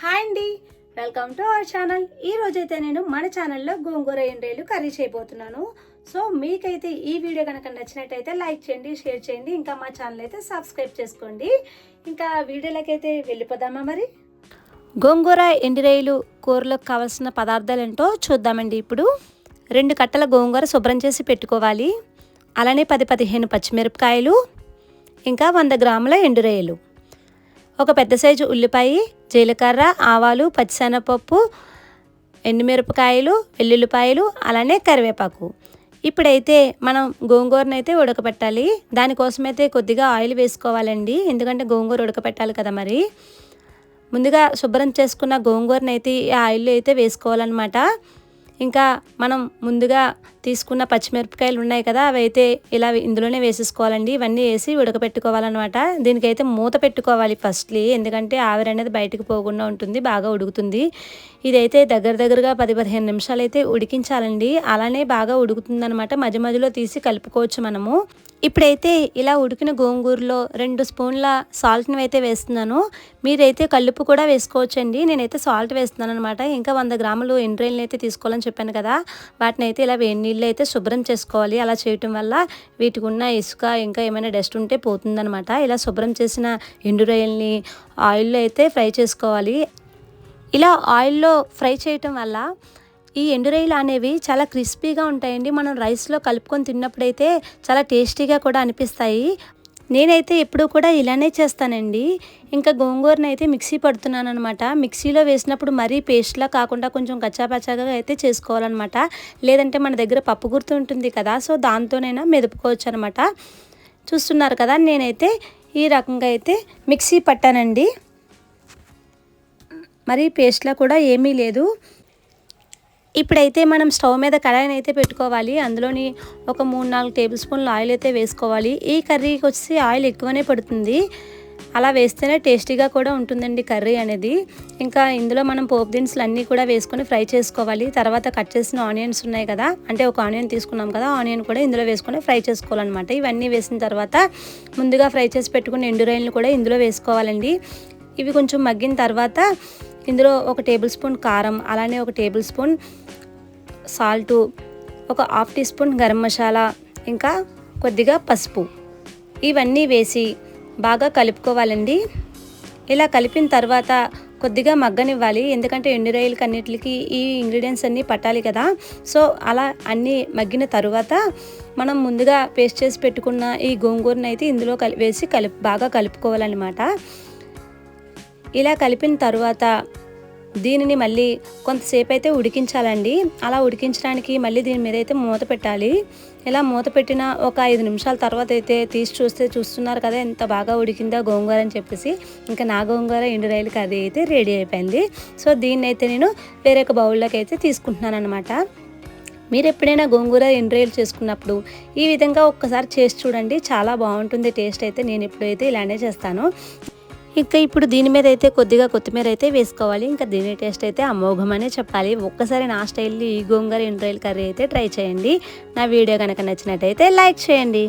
Hi అండి. Welcome to our channel. ఈ రోజైతే నేను మన ఛానల్లో గోంగూర ఎండ్రేలు కర్రీ చేయబోతున్నాను. సో మీకైతే ఈ వీడియో కనుక నచ్చినట్టయితే లైక్ చేయండి షేర్ చేయండి ఇంకా మా ఛానల్ అయితే సబ్స్క్రైబ్ చేసుకోండి. ఇంకా వీడియోలకైతే వెళ్ళిపోదామా మరి? గోంగూర ఎండిరేయులు కూరలకు కావాల్సిన పదార్థాలు ఏంటో చూద్దామండి ఇప్పుడు. రెండు కట్టల గోంగూర శుభ్రం చేసి పెట్టుకోవాలి. అలానే పది పదిహేను పచ్చిమిరపకాయలు ఇంకా వంద గ్రాముల ఎండురేయలు ఒక పెద్ద సైజు ఉల్లిపాయ జీలకర్ర ఆవాలు పచ్చిశనగపప్పు ఎండుమిరపకాయలు వెల్లుల్లిపాయలు అలానే కరివేపాకు. ఇప్పుడైతే మనం గోంగూరను అయితే ఉడకపెట్టాలి. దానికోసమైతే కొద్దిగా ఆయిల్ వేసుకోవాలండి. ఎందుకంటే గోంగూర ఉడకపెట్టాలి కదా మరి. ముందుగా శుభ్రం చేసుకున్న గోంగూరను అయితే ఈ ఆయిల్లో అయితే వేసుకోవాలన్నమాట. ఇంకా మనం ముందుగా తీసుకున్న పచ్చిమిరపకాయలు ఉన్నాయి కదా అవి అయితే ఇలా ఇందులోనే వేసేసుకోవాలండి. ఇవన్నీ వేసి ఉడకపెట్టుకోవాలన్నమాట. దీనికైతే మూత పెట్టుకోవాలి ఫస్ట్లీ. ఎందుకంటే ఆవిరి అనేది బయటకు పోకుండా ఉంటుంది బాగా ఉడుకుతుంది. ఇదైతే దగ్గర దగ్గరగా పది పదిహేను నిమిషాలు అయితే ఉడికించాలండి. అలానే బాగా ఉడుకుతుందనమాట మధ్య మధ్యలో తీసి కలుపుకోవచ్చు మనము. ఇప్పుడైతే ఇలా ఉడికిన గోంగూరలో రెండు స్పూన్ల సాల్ట్ని అయితే వేస్తున్నాను. మీరైతే కలుపు కూడా వేసుకోవచ్చండి. నేనైతే సాల్ట్ వేస్తున్నాను అనమాట ఇంకా వంద గ్రాములు ఎండ్రాయిల్ని అయితే తీసుకోవాలని చెప్పాను కదా. వాటిని అయితే ఇలా వేడి నీళ్ళు అయితే శుభ్రం చేసుకోవాలి. అలా చేయటం వల్ల వీటికి ఉన్న ఇసుక ఇంకా ఏమైనా డస్ట్ ఉంటే పోతుందనమాట ఇలా శుభ్రం చేసిన ఎండు ఆయిల్లో అయితే ఫ్రై చేసుకోవాలి. ఇలా ఆయిల్లో ఫ్రై చేయటం వల్ల ఈ ఎండురొయ్యలు అనేవి చాలా క్రిస్పీగా ఉంటాయండి. మనం రైస్లో కలుపుకొని తిన్నప్పుడైతే చాలా టేస్టీగా కూడా అనిపిస్తాయి. నేనైతే ఎప్పుడూ కూడా ఇలానే చేస్తానండి. ఇంకా గోంగూరను అయితే మిక్సీ పడుతున్నాను అనమాట మిక్సీలో వేసినప్పుడు మరీ పేస్ట్లా కాకుండా కొంచెం కచ్చాపచ్చాగా అయితే చేసుకోవాలన్నమాట. లేదంటే మన దగ్గర పప్పు గుర్తు ఉంటుంది కదా సో దాంతోనైనా మెదుపుకోవచ్చు అనమాట చూస్తున్నారు కదా నేనైతే ఈ రకంగా అయితే మిక్సీ పట్టానండి. మరి పేస్ట్లా కూడా ఏమీ లేదు. ఇప్పుడైతే మనం స్టవ్ మీద కడాయిని అయితే పెట్టుకోవాలి. అందులోని ఒక మూడు నాలుగు టేబుల్ స్పూన్లు ఆయిల్ అయితే వేసుకోవాలి. ఈ కర్రీకి వచ్చి ఆయిల్ ఎక్కువనే పడుతుంది. అలా వేస్తేనే టేస్టీగా కూడా ఉంటుందండి కర్రీ అనేది. ఇంకా ఇందులో మనం పోపు దినుసులు అన్నీ కూడా వేసుకొని ఫ్రై చేసుకోవాలి. తర్వాత కట్ చేసిన ఆనియన్స్ ఉన్నాయి కదా అంటే ఒక ఆనియన్ తీసుకున్నాం కదా ఆనియన్ కూడా ఇందులో వేసుకొని ఫ్రై చేసుకోవాలన్నమాట. ఇవన్నీ వేసిన తర్వాత ముందుగా ఫ్రై చేసి పెట్టుకున్న ఎండురాయిలను కూడా ఇందులో వేసుకోవాలండి. ఇవి కొంచెం మగ్గిన తర్వాత ఇందులో ఒక టేబుల్ స్పూన్ కారం అలానే ఒక టేబుల్ స్పూన్ సాల్టు ఒక half teaspoon garam masala ఇంకా కొద్దిగా పసుపు. ఇవన్నీ వేసి బాగా కలుపుకోవాలండి. ఇలా కలిపిన తర్వాత కొద్దిగా మగ్గనివ్వాలి ఎందుకంటే ఎండు రొయ్యలకి అన్నిటికి ఈ ఇంగ్రీడియంట్స్ అన్నీ పట్టాలి కదా. సో అలా అన్నీ మగ్గిన తర్వాత మనం ముందుగా పేస్ట్ చేసి పెట్టుకున్న ఈ గోంగూరను అయితే ఇందులో కలి వేసి కలిపి బాగా కలుపుకోవాలన్నమాట. ఇలా కలిపిన తర్వాత దీనిని మళ్ళీ కొంతసేపు అయితే ఉడికించాలండి. అలా ఉడికించడానికి మళ్ళీ దీని మీద అయితే మూత పెట్టాలి. ఇలా మూత పెట్టిన ఒక ఐదు నిమిషాల తర్వాత అయితే తీసి చూస్తే చూస్తున్నారు కదా ఎంత బాగా ఉడికిందో గోంగూర అని చెప్పేసి. ఇంకా నా గోంగూర ఎండు రైలు కర్రీ అయితే రెడీ అయిపోయింది. సో దీన్ని అయితే నేను వేరే ఒక బౌల్లోకి అయితే తీసుకుంటున్నాను అనమాట మీరు ఎప్పుడైనా గోంగూర ఎండ్రాయిలు చేసుకున్నప్పుడు ఈ విధంగా ఒక్కసారి చేసి చూడండి. చాలా బాగుంటుంది టేస్ట్ అయితే. నేను ఎప్పుడైతే ఇలానే చేస్తాను. ఇంకా ఇప్పుడు దీని మీద అయితే కొద్దిగా కొత్తిమీర అయితే వేసుకోవాలి. ఇంకా దీని టేస్ట్ అయితే అమోఘమనే చెప్పాలి. ఒక్కసారి నా స్టైల్లో ఈ గోంగూర ఎండ్రాయిల్ కర్రీ అయితే ట్రై చేయండి. నా వీడియో కనుక నచ్చినట్టయితే లైక్ చేయండి.